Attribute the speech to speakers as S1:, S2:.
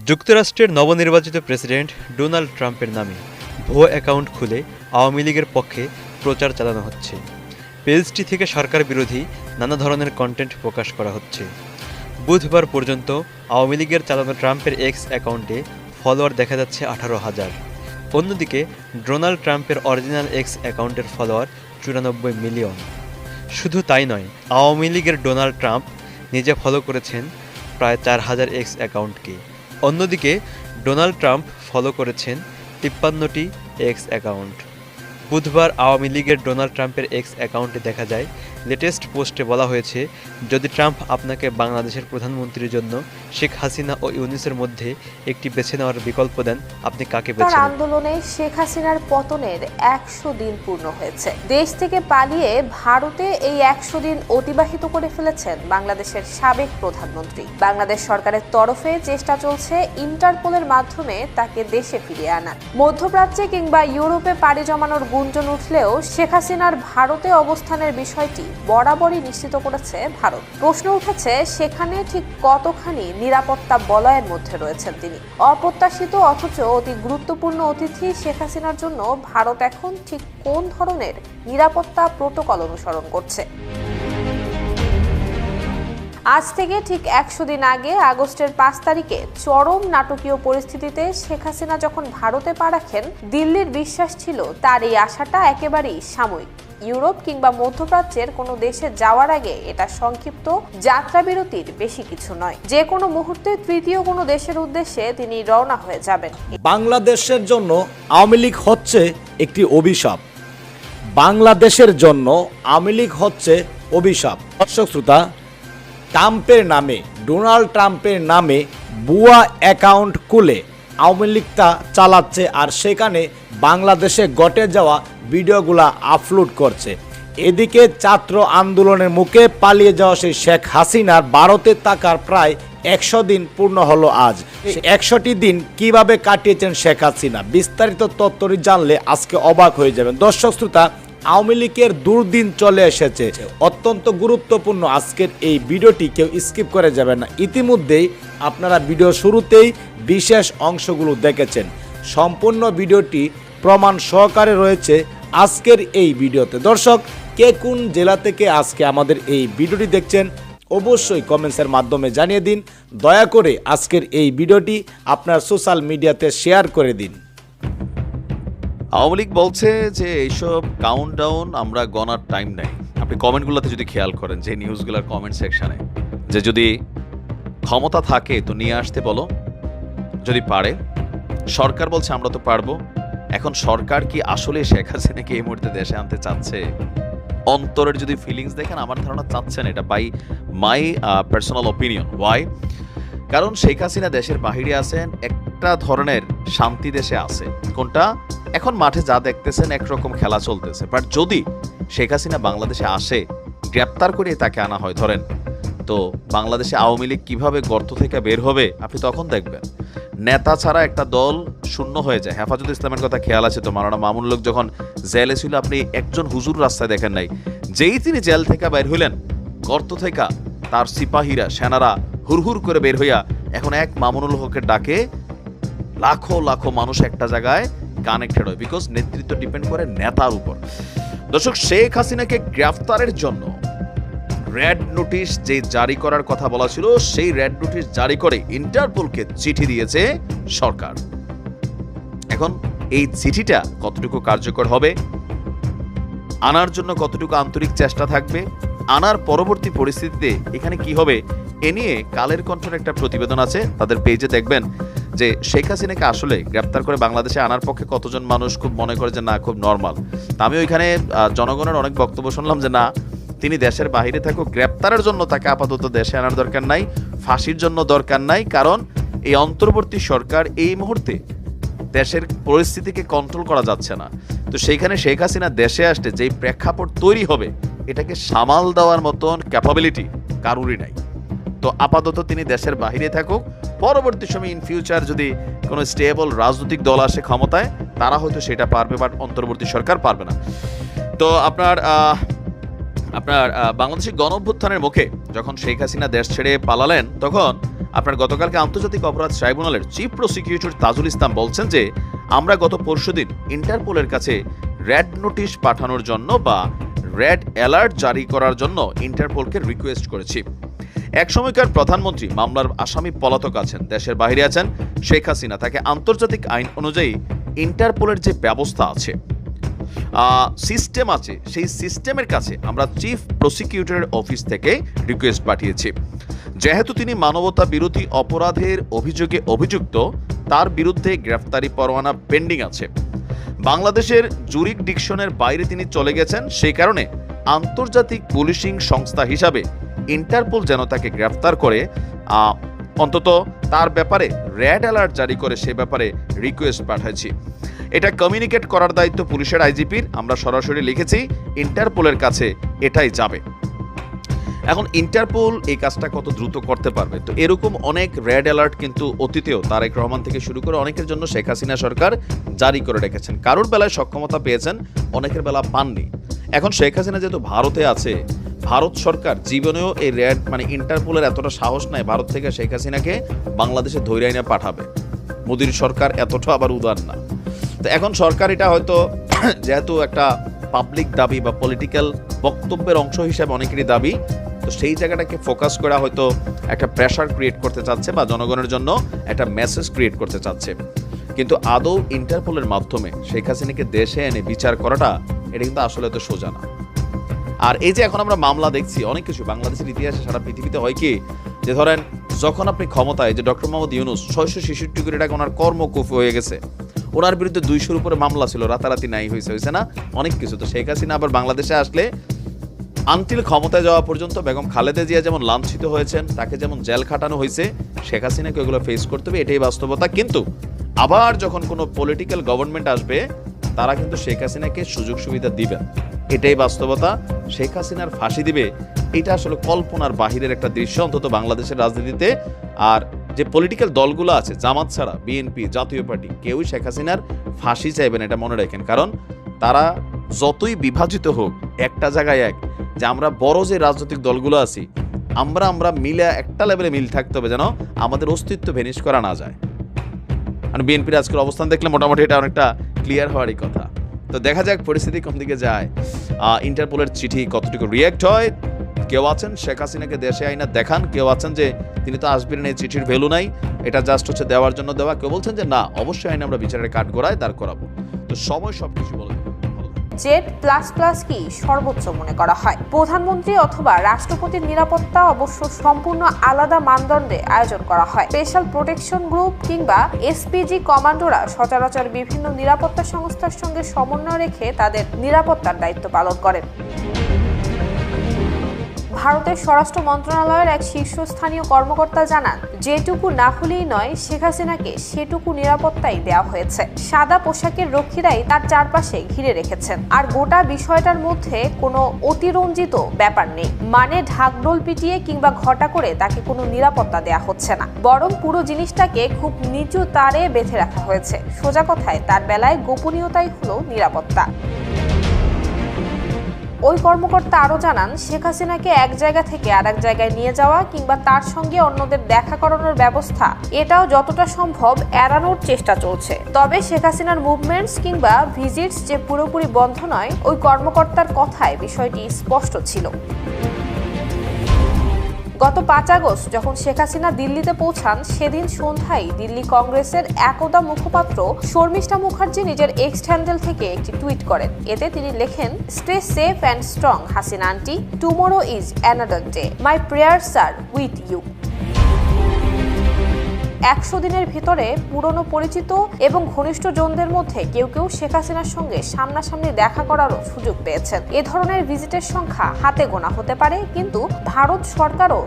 S1: যুক্তরাষ্ট্রের নবনির্বাচিত president Donald ট্রাম্পের নামে ভুয়ো অ্যাকাউন্ট খুলে আওয়ামী লীগের পক্ষে প্রচার চালানো হচ্ছে। পেজটি থেকে সরকার বিরোধী নানা ধরনের কন্টেন্ট প্রকাশ করা হচ্ছে। বুধবার পর্যন্ত আওয়ামী লীগের চালানো ট্রাম্পের এক্স অ্যাকাউন্টে ফলোয়ার দেখা যাচ্ছে আঠারো হাজার। অন্যদিকে, ডোনাল্ড ট্রাম্পের অরিজিনাল এক্স অ্যাকাউন্টের ফলোয়ার চুরানব্বই মিলিয়ন। শুধু তাই নয়, আওয়ামী লীগের ডোনাল্ড ট্রাম্প নিজে ফলো করেছেন প্রায় চার হাজার এক্স অ্যাকাউন্টকে। অন্যদিকে ডোনাল্ড ট্রাম্প ফলো করেছেন তিপ্পান্নটি এক্স অ্যাকাউন্ট। বুধবার আওয়ামী লীগের ডোনাল্ড ট্রাম্পের এক্স অ্যাকাউন্টে দেখা যায় লেটেস্ট পোস্টে বলা হয়েছে যদি ট্রাম্প আপনাকে বাংলাদেশের প্রধানমন্ত্রীর জন্য শেখ হাসিনা ও ইউনিসের মধ্যে একটি বেছে নেওয়ার বিকল্প দেন আপনি কাকে বেছে
S2: আন্দোলনে শেখ হাসিনার পতনের একশো দিন পূর্ণ হয়েছে। দেশ থেকে পালিয়ে ভারতে এই একশো দিন অতিবাহিত করে ফেলেছেন বাংলাদেশের সাবেক প্রধানমন্ত্রী। বাংলাদেশ সরকারের তরফে চেষ্টা চলছে ইন্টারপোলের মাধ্যমে তাকে দেশে ফিরিয়ে আনার। মধ্যপ্রাচ্যে কিংবা ইউরোপে পাড়ি জমানোর গুঞ্জন উঠলেও শেখ হাসিনার ভারতে অবস্থানের বিষয়টি বরাবরই নিশ্চিত করেছে ভারত। প্রশ্ন উঠেছে, সেখানে ঠিক কতখানি নিরাপত্তা বলয়ের মধ্যে রয়েছেন তিনি? অপ্রত্যাশিত অথচ অতি গুরুত্বপূর্ণ অতিথি শেখ হাসিনার জন্য ভারত এখন ঠিক কোন ধরনের নিরাপত্তা প্রোটোকল অনুসরণ করছে? আজ থেকে ঠিক একশো দিন আগে, আগস্টের পাঁচ তারিখে চরম নাটকীয় পরিস্থিতিতে শেখ হাসিনা যখন ভারতে পা রাখেন, দিল্লির বিশ্বাস ছিল তার এই আশাটা একেবারেই সাময়িক। ইউরোপ কিংবা মধ্যপ্রাচ্যের কোনো দেশে যাওয়ার আগে এটা সংক্ষিপ্ত যাত্রা বিরতির বেশি কিছু নয়। যে কোনো মুহূর্তে তৃতীয় কোনো দেশের উদ্দেশ্যে তিনি রওনা হয়ে যাবেন।
S3: বাংলাদেশের জন্য আওয়ামী লীগ হচ্ছে একটি অভিশাপ। বাংলাদেশের জন্য আওয়ামী লীগ হচ্ছে অভিশাপ। দর্শক শ্রোতা ট্রাম্পের নামে, ডোনাল্ড ট্রাম্পের নামে বুয়া অ্যাকাউন্ট খুলে আওয়ামী লীগটা চালাচ্ছে আর সেখানে বাংলাদেশে ঘটে যাওয়া ভিডিওগুলা আপলোড করছে। এদিকে ছাত্র আন্দোলনের মুখে পালিয়ে যাওয়া সেই শেখ হাসিনার ভারতে থাকার প্রায় একশো দিন পূর্ণ হলো আজ। একশোটি দিন কীভাবে কাটিয়েছেন শেখ হাসিনা? বিস্তারিত তথ্যটি জানলে আজকে অবাক হয়ে যাবেন। দর্শক, শ্রোতা আওয়ামী লীগের দুর্দিন চলে এসেছে। অত্যন্ত গুরুত্বপূর্ণ আজকের এই ভিডিওটি, কেউ স্কিপ করে যাবেন না। ইতিমধ্যেই আপনারা ভিডিও শুরুতেই বিশেষ অংশগুলো দেখেছেন। সম্পূর্ণ ভিডিওটি প্রমাণ সহকারে রয়েছে আজকের এই ভিডিওতে। দর্শক, কে কোন জেলা থেকে আজকে আমাদের এই ভিডিওটি দেখছেন, অবশ্যই কমেন্টসের মাধ্যমে জানিয়ে দিন। দয়া করে আজকের এই ভিডিওটি আপনার সোশ্যাল মিডিয়াতে শেয়ার করে দিন।
S4: আওয়ামী লীগ বলছে যে এইসব কাউন্ট ডাউন আমরা গণার টাইম নেই। আপনি কমেন্টগুলোতে যদি খেয়াল করেন, যে নিউজগুলোর কমেন্ট সেকশানে যে যদি ক্ষমতা থাকে তো নিয়ে আসতে বলো। যদি পারে, সরকার বলছে আমরা তো পারব। এখন সরকার কি আসলে শেখ হাসিনাকে এই মুহূর্তে দেশে আনতে চাচ্ছে? অন্তরের যদি ফিলিংস দেখেন, আমার ধারণা চাচ্ছেন এটা by my personal opinion why কারণ শেখ হাসিনা দেশের বাহিরে আছেন, একটা ধরনের শান্তি দেশে আছে। কোনটা? এখন মাঠে যা দেখতেছেন, একরকম খেলা চলতেছে। বাট যদি শেখ হাসিনা বাংলাদেশে আসে, গ্রেপ্তার করে তাকে আনা হয়, ধরেন, তো বাংলাদেশে আওয়ামী লীগ কীভাবে গর্ত থেকে বের হবে, আপনি তখন দেখবেন। নেতা ছাড়া একটা দল শূন্য হয়ে যায়। হেফাজত ইসলামের কথা খেয়াল আছে তো মারানা মামুন লোক যখন জেলে ছিল আপনি একজন হুজুর রাস্তায় দেখেন নাই। যেই তিনি জেল থেকে বের হইলেন, গর্ত থেকে তার সিপাহীরা, সেনারা হুরহুর করে বের হইয়া এখন এক মামুনুল হকের ডাকে, লাখো লাখো মানুষ একটা জায়গায় কানেক্টেড হয় বিকজ নেতৃত্ব ডিপেন্ড করে নেতার উপর। দর্শক, শেখ হাসিনাকে গ্রেফতারের জন্য রেড নোটিশ যে জারি করার কথা বলা ছিল, সেই রেড নোটিশ জারি করে ইন্টারপোলকে চিঠি দিয়েছে সরকার। এখন এই চিঠিটা কতটুকু কার্যকর হবে, আনার জন্য কতটুকু আন্তরিক চেষ্টা থাকবে আনার পরবর্তী পরিস্থিতিতে এখানে কি হবে? এ নিয়ে কালের কণ্ঠের একটা প্রতিবেদন আছে, তাদের পেজে দেখবেন যে শেখ হাসিনাকে আসলে গ্রেপ্তার করে বাংলাদেশে আনার পক্ষে কতজন মানুষ খুব মনে করে যে না, খুব নর্মাল আমি ওইখানে জনগণের অনেক বক্তব্য শুনলাম যে না, তিনি দেশের বাইরে থাকুক, গ্রেপ্তারের জন্য তাকে আপাতত দেশে আনার দরকার নাই, ফাঁসির জন্য দরকার নাই, কারণ এই অন্তর্বর্তী সরকার এই মুহূর্তে দেশের পরিস্থিতিকে কন্ট্রোল করা যাচ্ছে না। তো সেইখানে শেখ হাসিনা দেশে আসলে যেই প্রেক্ষাপট তৈরি হবে এটাকে সামাল দেওয়ার মতন ক্যাপাবিলিটি কারুরই নাই। তো আপাতত তিনি দেশের বাহিরে থাকুক, পরবর্তী সময় ইন ফিউচার যদি কোনো স্টেবল রাজনৈতিক দল আসে ক্ষমতায়, তারা হয়তো সেটা পারবে বাট অন্তর্বর্তী সরকার পারবে না। তো আপনার আপনার বাংলাদেশের গণ অভ্যুত্থানের মুখে যখন শেখ হাসিনা দেশ ছেড়ে পালালেন, তখন আপনার গতকালকে আন্তর্জাতিক অপরাধ ট্রাইব্যুনালের চিফ প্রসিকিউটর তাজুল ইসলাম বলছেন যে, আমরা গত পরশুদিন ইন্টারপোলের কাছে রেড নোটিশ পাঠানোর জন্য বা রেড অ্যালার্ট জারি করার জন্য ইন্টারপোলকে রিকোয়েস্ট করেছি। এক সময়কার প্রধানমন্ত্রী মামলার আসামি পলাতক আছেন, দেশের বাইরে আছেন শেখ হাসিনা। তাকে আন্তর্জাতিক আইন অনুযায়ী ইন্টারপোলের যে ব্যবস্থা আছে সিস্টেম আছে, সেই সিস্টেমের কাছে আমরা চিফ প্রসিকিউটরের অফিস থেকে রিকোয়েস্ট পাঠিয়েছি। যেহেতু তিনি মানবতা বিরোধী অপরাধের অভিযোগে অভিযুক্ত, তার বিরুদ্ধে গ্রেফতারি পরোয়ানা পেন্ডিং আছে। বাংলাদেশের জুরিক ডিকশনের বাইরে তিনি চলে গেছেন সেই কারণে আন্তর্জাতিক পুলিশিং সংস্থা হিসাবে ইন্টারপোল যেন তাকে গ্রেফতার করে অন্তত তার ব্যাপারে রেড অ্যালার্ট জারি করে সে ব্যাপারে রিকোয়েস্ট পাঠাইছি। এটা কমিউনিকেট করার দায়িত্ব পুলিশের আইজিপির, আমরা সরাসরি লিখেছি, ইন্টারপোলের কাছে এটাই যাবে। এখন ইন্টারপোল এই কাজটা কত দ্রুত করতে পারবে? তো এরকম অনেক রেড অ্যালার্ট কিন্তু অতীতেও তারেক রহমান থেকে শুরু করে অনেকের জন্য শেখ হাসিনা সরকার জারি করে রেখেছেন। কারোর বেলায় সক্ষমতা পেয়েছেন অনেকের বেলা পাননি। এখন শেখ হাসিনা যেহেতু ভারতে আছে, ভারত সরকার জীবনেও এই রেড মানে ইন্টারপোলের এতটা সাহস নাই ভারত থেকে শেখ হাসিনাকে বাংলাদেশে ধৈর্য পাঠাবে। মোদির সরকার এতটা আবার উদার না। তো এখন সরকার এটা হয়তো যেহেতু একটা পাবলিক দাবি বা পলিটিক্যাল বক্তব্যের অংশ হিসাবে অনেকেরই দাবি সেই জায়গাটাকে ফোকাস করা হয়তো একটা প্রেশার ক্রিয়েট করতে চাচ্ছে বা জনগণের জন্য একটা মেসেজ ক্রিয়েট করতে চাচ্ছে। কিন্তু আদৌ ইন্টারপোলের মাধ্যমে শেখ হাসিনাকে দেশে এনে বিচার করাটা, এটা কিন্তু আসলে তো সোজা না। আর এই যে এখন আমরা মামলা দেখছি, অনেক কিছু, বাংলাদেশের ইতিহাসে সারা পৃথিবীতে হয় কি, যে ধরেন যখন আপনি ক্ষমতায়, যে ডক্টর মোহাম্মদ ইউনুস ছয়শো ছেষট্টি কোটি টাকা ওনার কর্মকুফ হয়ে গেছে, ওনার বিরুদ্ধে দুইশোর উপরে মামলা ছিল, রাতারাতি নাই হয়েছে হয়েছে না? অনেক কিছু। তো শেখ হাসিনা আবার বাংলাদেশে আসলে আনটিল ক্ষমতায় যাওয়া পর্যন্ত বেগম খালেদা জিয়া যেমন লাঞ্ছিত হয়েছেন, তাকে যেমন জেল খাটানো হয়েছে, শেখ হাসিনাকে ওগুলো ফেস করতে হবে, এটাই বাস্তবতা। কিন্তু আবার যখন কোনো পলিটিক্যাল গভর্নমেন্ট আসবে, তারা কিন্তু শেখ হাসিনাকে সুযোগ সুবিধা দিবেন এটাই বাস্তবতা। শেখ হাসিনার ফাঁসি দিবে, এটা আসলে কল্পনার বাহিরের একটা দৃশ্য, অন্তত বাংলাদেশের রাজনীতিতে। আর যে পলিটিক্যাল দলগুলো আছে, জামাত ছাড়া বিএনপি জাতীয় পার্টি, কেউই শেখ হাসিনার ফাঁসি চাইবেন এটা মনে রাখেন। কারণ তারা যতই বিভাজিত হোক, একটা জায়গায় এক যে আমরা বড় যে রাজনৈতিক দলগুলো আছি, আমরা আমরা মিলে একটা লেভেলে মিল থাকতে হবে যেন আমাদের অস্তিত্ব ভেনিশ করা না যায়। আর বিএনপির আজকের অবস্থান দেখলে মোটামুটি এটা অনেকটা ক্লিয়ার হওয়ারই কথা। তো দেখা যাক পরিস্থিতি কোন দিকে যায়। ইন্টারপোলের চিঠি কতটুকু রিয়েক্ট হয়, কেউ আছেন? শেখ হাসিনাকে দেশে আইনা দেখান। কেউ আছেন যে তিনি তো আসবেন এই চিঠির ভ্যালু নাই। এটা জাস্ট হচ্ছে দেওয়ার জন্য দেওয়া। কেউ বলছেন যে না, অবশ্যই আইনে আমরা বিচারের কাঠ গড়ায় দাঁড় করাবো। তো সময় সব কিছু বলে।
S2: জেড প্লাস প্লাস কি সর্বোচ্চ মনে করা হয়? প্রধানমন্ত্রী অথবা রাষ্ট্রপতির নিরাপত্তা অবশ্য সম্পূর্ণ আলাদা মানদণ্ডে আয়োজন করা হয়। স্পেশাল প্রোটেকশন গ্রুপ কিংবা এসপিজি কমান্ডোরা সচরাচর বিভিন্ন নিরাপত্তা সংস্থার সঙ্গে সমন্বয় রেখে তাদের নিরাপত্তার দায়িত্ব পালন করেন। ভারতের স্বরাষ্ট্র মন্ত্রণালয়ের এক শীর্ষস্থানীয় কর্মকর্তা জানান, যেটুকু না হলেই নয়, শেখ হাসিনাকে সেটুকু নিরাপত্তাই দেওয়া হয়েছে। সাদা পোশাকের রক্ষীরাই তার চারপাশে ঘিরে রেখেছেন। আর গোটা বিষয়টার মধ্যে কোনো অতিরঞ্জিত ব্যাপার নেই। মানে ঢাকঢোল পিটিয়ে কিংবা ঘটা করে তাকে কোনো নিরাপত্তা দেওয়া হচ্ছে না। বরং পুরো জিনিসটাকে খুব নিচু তারে বেঁধে রাখা হয়েছে। সোজা কথায়, তার বেলায় গোপনীয়তাই হলো নিরাপত্তা। ওই কর্মকর্তা আরও জানান, শেখ হাসিনাকে এক জায়গা থেকে আর এক জায়গায় নিয়ে যাওয়া কিংবা তার সঙ্গে অন্যদের দেখা করানোর ব্যবস্থা, এটাও যতটা সম্ভব এড়ানোর চেষ্টা চলছে। তবে শেখ হাসিনার মুভমেন্টস কিংবা ভিজিটস যে পুরোপুরি বন্ধ নয়, ওই কর্মকর্তার কথায় বিষয়টি স্পষ্ট ছিল। গত পাঁচ আগস্ট যখন শেখ হাসিনা দিল্লিতে পৌঁছান, সেদিন সন্ধ্যায় দিল্লি কংগ্রেসের একদা মুখপাত্র শর্মিষ্ঠা মুখার্জি নিজের এক্স হ্যান্ডেল থেকে একটি টুইট করেন। এতে তিনি লেখেন, stay safe and strong, Hasina aunty. Tomorrow is another day. My prayers are with you. একশো দিনের ভিতরে পুরনো পরিচিত এবং ঘনিষ্ঠ জনদের মধ্যে কেউ কেউ শেখ হাসিনার সঙ্গে সামনাসামনি দেখা করারও সুযোগ পেয়েছেন। এ ধরনের ভিজিটের সংখ্যা হাতে গোনা হতে পারে, কিন্তু ভারত সরকারও